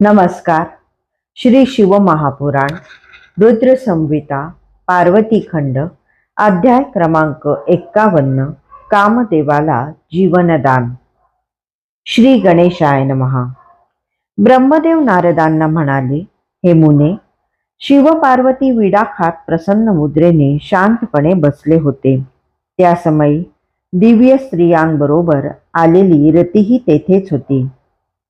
नमस्कार. श्री शिवमहापुराण रुद्र संहिता पार्वती खंड अध्याय क्रमांक एक्कावन्न कामदेवाला जीवनदान. श्री गणेशाय नमहा ब्रह्मदेव नारदांना म्हणाले हे मुने शिव पार्वती विडा खात प्रसन्न मुद्रेने शांतपणे बसले होते. त्या समयी दिव्य स्त्रियांबरोबर आलेली रतीही तेथेच होती.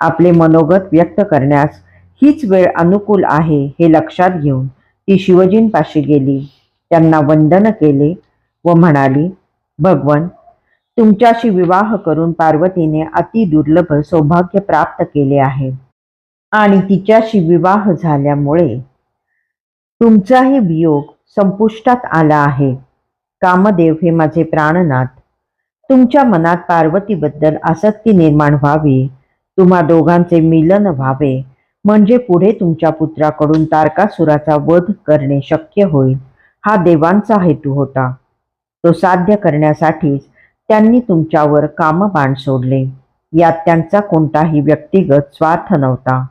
आपले मनोगत व्यक्त करण्यास हीच वेळ अनुकूल आहे हे लक्षात घेऊन ती शिवजींपाशी गेली. त्यांना वंदन केले व म्हणाली भगवन तुमच्याशी विवाह करून पार्वतीने अति दुर्लभ सौभाग्य प्राप्त केले आहे आणि तिच्याशी विवाह झाल्यामुळे तुमचाही वियोग संपुष्टात आला आहे. कामदेव हे माझे प्राणनाथ. तुमच्या मनात पार्वतीबद्दल आसक्ती निर्माण व्हावी तुम्हा दोघांचे मिलन व्हावे. म्हणजे पुढे तुमच्या पुत्राकडून तारकासुराचा वध करणे शक्य होईल. हा देवांचा हेतू होता. तो साध्य करण्यासाठीच त्यांनी तुमच्यावर कामबाण सोडले. यात त्यांचा कोणताही व्यक्तिगत स्वार्थ नव्हता.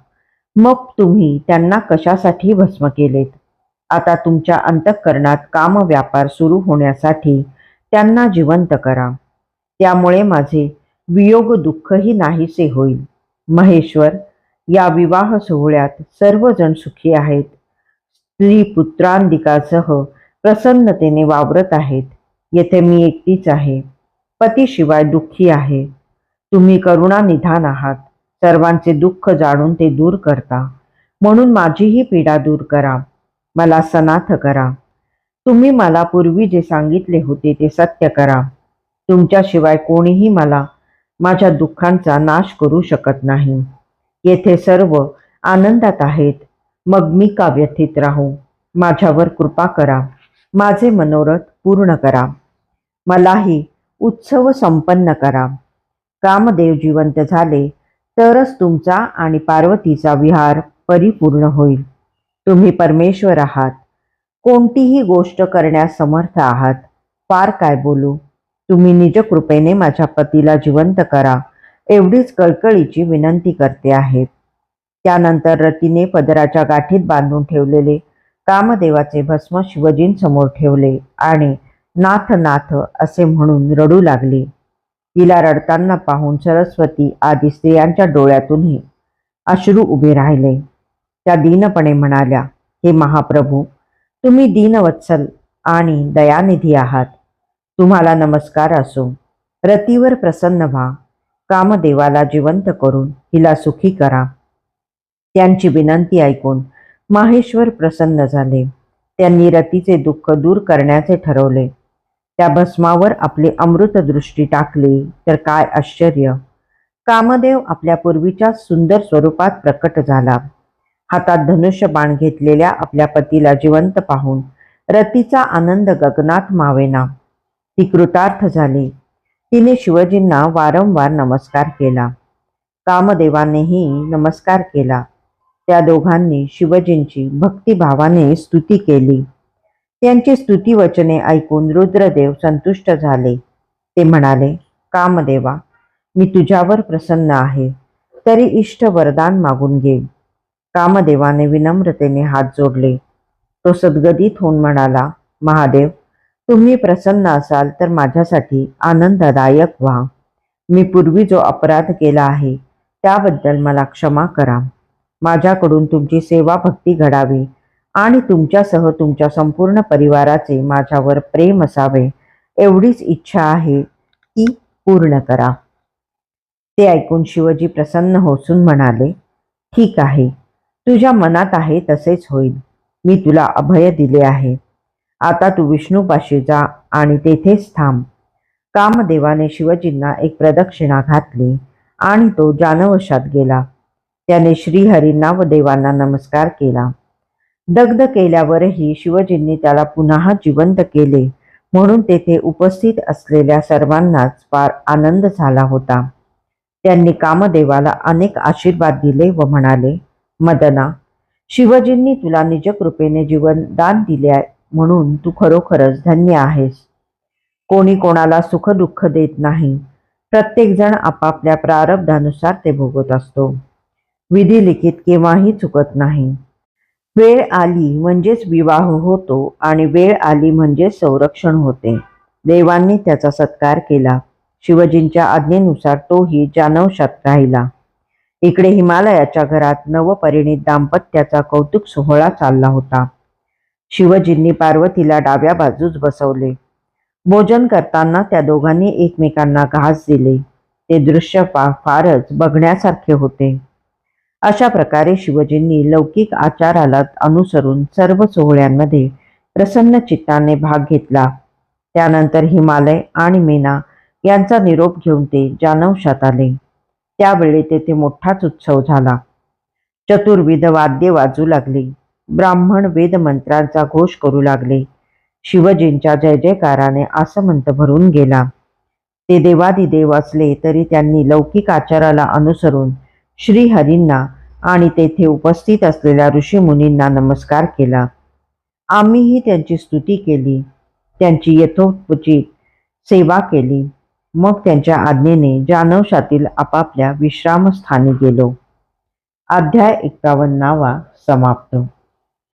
मग तुम्ही त्यांना कशासाठी भस्म केलेत? आता तुमच्या अंतःकरणात काम व्यापार सुरू होण्यासाठी त्यांना जिवंत करा. त्यामुळे माझे वियोग दुःखही नाहीसे होईल. महेश्वर या विवाह सोहळ्यात सर्वजण सुखी आहेत. स्त्री पुत्रांदिकासह प्रसन्नतेने वावरत आहेत. येथे मी एकटीच आहे. पतीशिवाय दुःखी आहे. तुम्ही करुणा निधान आहात. सर्वांचे दुःख जाणून ते दूर करता. म्हणून माझीही पीडा दूर करा. मला सनाथ करा. तुम्ही मला पूर्वी जे सांगितले होते ते सत्य करा. तुमच्याशिवाय कोणीही मला माझ्या दुःखांचा नाश करू शकत नाही. येथे सर्व आनंदात आहेत. मग मी का व्यथित राहू? माझ्यावर कृपा करा. माझे मनोरथ पूर्ण करा. मलाही उत्सव संपन्न करा. कामदेव जिवंत झाले तरच तुमचा आणि पार्वतीचा विहार परिपूर्ण होईल. तुम्ही परमेश्वर आहात. कोणतीही गोष्ट करण्यास समर्थ आहात. फार काय बोलू? तुम्ही निज कृपेने माझ्या पतीला जिवंत करा. एवढीच कळकळीची विनंती करते आहे. त्यानंतर रतीने पदराच्या गाठीत बांधून ठेवलेले कामदेवाचे भस्म शिवजींसमोर ठेवले आणि नाथ नाथ असे म्हणून रडू लागली. तिला रडताना पाहून सरस्वती आदी स्त्रियांच्या डोळ्यातूनही अश्रू उभे राहिले. त्या दीनपणे म्हणाल्या हे महाप्रभू तुम्ही दीनवत्सल आणि दयानिधी आहात. तुम्हाला नमस्कार असो. रतीवर प्रसन्न व्हा. कामदेवाला जिवंत करून हिला सुखी करा. त्यांची विनंती ऐकून माहेश्वर प्रसन्न झाले. त्यांनी रतीचे दुःख दूर करण्याचे ठरवले. त्या भस्मावर आपली अमृत दृष्टी टाकली तर काय आश्चर्य. कामदेव आपल्या पूर्वीच्या सुंदर स्वरूपात प्रकट झाला. हातात धनुष्य बाण घेतलेल्या आपल्या पतीला जिवंत पाहून रतीचा आनंद गगनात मावेना. ती कृतार्थ झाली. तिने शिवजींना वारंवार नमस्कार केला. कामदेवानेही नमस्कार केला. त्या दोघांनी शिवजींची भक्तिभावाने स्तुती केली. त्यांची स्तुती वचने ऐकून रुद्रदेव संतुष्ट झाले. ते म्हणाले कामदेवा मी तुझ्यावर प्रसन्न आहे. तरी इष्ट वरदान मागून घे. कामदेवाने विनम्रतेने हात जोडले. तो सद्गदित होऊन म्हणाला महादेव तुम्ही प्रसन्न असाल तर माझ्यासाठी आनंददायक व्हा. मी पूर्वी जो अपराध केला आहे त्याबद्दल मला क्षमा करा. माझ्याकडून तुमची सेवा भक्ती घडावी आणि तुमच्यासह तुमच्या संपूर्ण परिवाराचे माझ्यावर प्रेम असावे एवढीच इच्छा आहे ती पूर्ण करा. ते ऐकून शिवजी प्रसन्न होसून म्हणाले ठीक आहे. तुझ्या मनात आहे तसेच होईल. मी तुला अभय दिले आहे. आता तू विष्णूपाशी जा आणि तेथेच थांब. कामदेवाने शिवजींना एक प्रदक्षिणा घातली आणि तो जानवशात गेला. त्याने श्रीहरींना व देवांना नमस्कार केला. दग्ध केल्यावरही शिवजींनी त्याला पुन्हा जिवंत केले म्हणून तेथे उपस्थित असलेल्या सर्वांनाच फार आनंद झाला होता. त्यांनी कामदेवाला अनेक आशीर्वाद दिले व म्हणाले मदना शिवजींनी तुला निजकृपेने जीवनदान दिले म्हणून तू खरोखरच धन्य आहेस. कोणी कोणाला सुख दुःख देत नाही. प्रत्येकजण आपापल्या प्रारब्धानुसार ते भोगत असतो. विधी लिखित केव्हाही चुकत नाही. वेळ आली म्हणजेच विवाह होतो आणि वेळ आली म्हणजेच संरक्षण होते. देवांनी त्याचा सत्कार केला. शिवजींच्या आज्ञेनुसार तोही जानवशात राहिला. इकडे हिमालयाच्या घरात नवपरिणित दाम्पत्याचा कौतुक सोहळा चालला होता. शिवजींनी पार्वतीला डाव्या बाजूस बसवले. भोजन करताना त्या दोघांनी एकमेकांना घास दिले. ते दृश्य पा फारच बघण्यासारखे होते. अशा प्रकारे शिवजींनी लौकिक आचाराला अनुसरून सर्व सोहळ्यांमध्ये प्रसन्न चित्ताने भाग घेतला. त्यानंतर हिमालय आणि मीना यांचा निरोप घेऊन ते जानवशात आले. त्यावेळी तेथे मोठाच उत्सव झाला. चतुर्विध वाद्ये वाजू लागली. ब्राह्मण वेदमंत्रांचा घोष करू लागले. शिवजींच्या जय जयकाराने आसमंत भरून गेला. ते देवादिदेव असले तरी त्यांनी लौकिक आचाराला अनुसरून श्रीहरींना आणि तेथे उपस्थित असलेल्या ऋषीमुनींना नमस्कार केला. आम्हीही त्यांची स्तुती केली. त्यांची यथोचित सेवा केली. मग त्यांच्या आज्ञेने जानवशातील आपापल्या विश्रामस्थानी गेलो. अध्याय एकावन्नावा समाप्त.